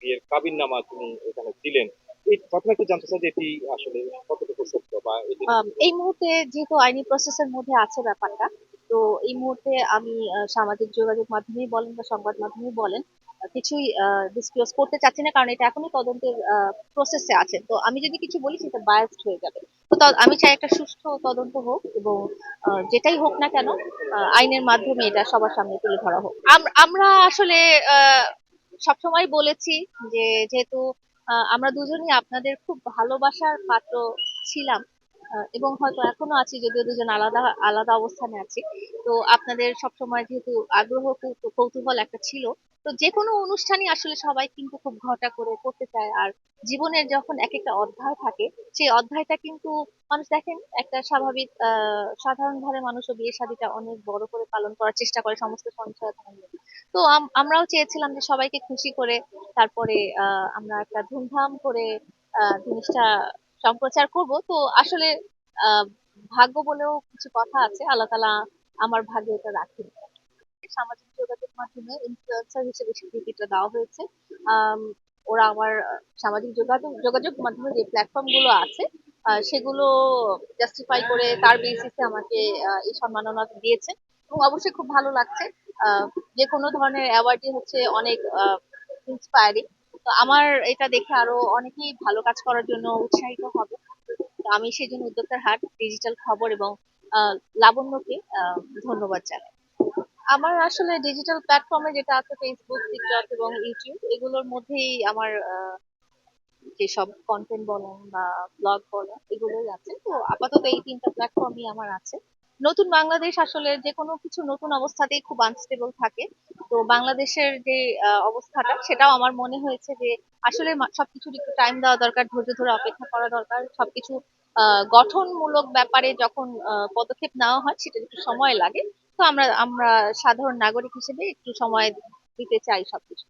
বিয়ের কাবিন নামা তিনি এখানে দিলেন। এই প্রথমে একটু জানতে চাই যে এটি আসলে কতটুকু সত্য বা এই মুহূর্তে যেহেতু আইনি প্রসেসের মধ্যে আছে ব্যাপারটা, তো এই মুহূর্তে আমি সামাজিক যোগাযোগ মাধ্যমেই বলেন বা সংবাদ মাধ্যমেই বলেন কিছুই ডিসক্লোজ করতে চাচ্ছি না, কারণ এটা এখনই তদন্তের প্রসেসে আছে। তো আমি যদি কিছু বলি, সেটা বায়াসড হয়ে যাবে। তো আমি চাই একটা সুষ্ঠু তদন্ত হোক এবং যেটাই হোক না কেন আইনের মাধ্যমে এটা সবার সামনে তুলে ধরা হোক। আমরা আসলে সবসময় বলেছি যে, যেহেতু আমরা দুজনই আপনাদের খুব ভালোবাসার পাত্র ছিলাম এবং হয়তো এখনও আছি, যদিও দুজন আলাদা আলাদা অবস্থানে আছি। তো আপনাদের সবসময় যেহেতু আগ্রহ, কৌতূ- কৌতূহল একটা ছিল তো যে কোনো অনুষ্ঠানই আসলে সবাই কিন্তু খুব ঘটা করে করতে চায়। আর জীবনের যখন এক একটা অধ্যায় থাকে, সেই অধ্যায়টা কিন্তু মানুষ দেখেন, একটা স্বাভাবিক আহ সাধারণ ঘরের মানুষও বিয়ে শাদীটা অনেক বড় করে পালন করার চেষ্টা করে সমস্ত সঞ্চয়তা নিয়ে তো আমরাও চেয়েছিলাম যে সবাইকে খুশি করে তারপরে আহ আমরা একটা ধুমধাম করে আহ জিনিসটা সম্প্রচার করব। তো আসলে আহ ভাগ্য বলেও কিছু কথা আছে। আল্লাহ তালা আমার ভাগ্যে এটা রাখেনি। সামাজিক যোগাযোগ মাধ্যমে ইনফ্লুয়েন্সার হিসেবে স্বীকৃতিটা দেওয়া হয়েছে। ওরা আমার সামাজিক যোগাযোগ যোগাযোগ মাধ্যমে যে প্ল্যাটফর্মগুলো আছে সেগুলো জাস্টিফাই করে তার বেসিসে আমাকে এই সম্মাননা দিয়েছে। এবং অবশ্যই খুব ভালো লাগছে। যে কোনো ধরনের অ্যাওয়ার্ডই হচ্ছে অনেক ইন্সপায়ারিং তো আমার এটা দেখে আরও অনেকেই ভালো কাজ করার জন্য উৎসাহিত হবে। আমি সেই জন্য উদ্যোক্তার হাট ডিজিটাল খবর এবং লাবণ্যকে ধন্যবাদ জানাই। আমার আসলে ডিজিটাল প্ল্যাটফর্মে যেটা আছে ফেসবুক টিকটক এবং ইউটিউব এগুলোর মধ্যেই আমার আহ, যেসব কন্টেন্ট বলেন বা ব্লগ বলেন এগুলোই আছে। তো আপাতত এই তিনটা প্ল্যাটফর্মই আমার আছে। নতুন বাংলাদেশ আসলে যে কোনো কিছু নতুন অবস্থাতেই খুব আনস্টেবল থাকে। তো বাংলাদেশের যে অবস্থাটা সেটাও আমার মনে হয়েছে যে আসলে সবকিছুর একটু টাইম দেওয়া দরকার ধৈর্য ধরে অপেক্ষা করা দরকার। সবকিছু আহ, গঠনমূলক ব্যাপারে যখন পদক্ষেপ নেওয়া হয় সেটা একটু সময় লাগে। তো আমরা আমরা সাধারণ নাগরিক হিসেবে একটু সময় দিতে চাই সবকিছু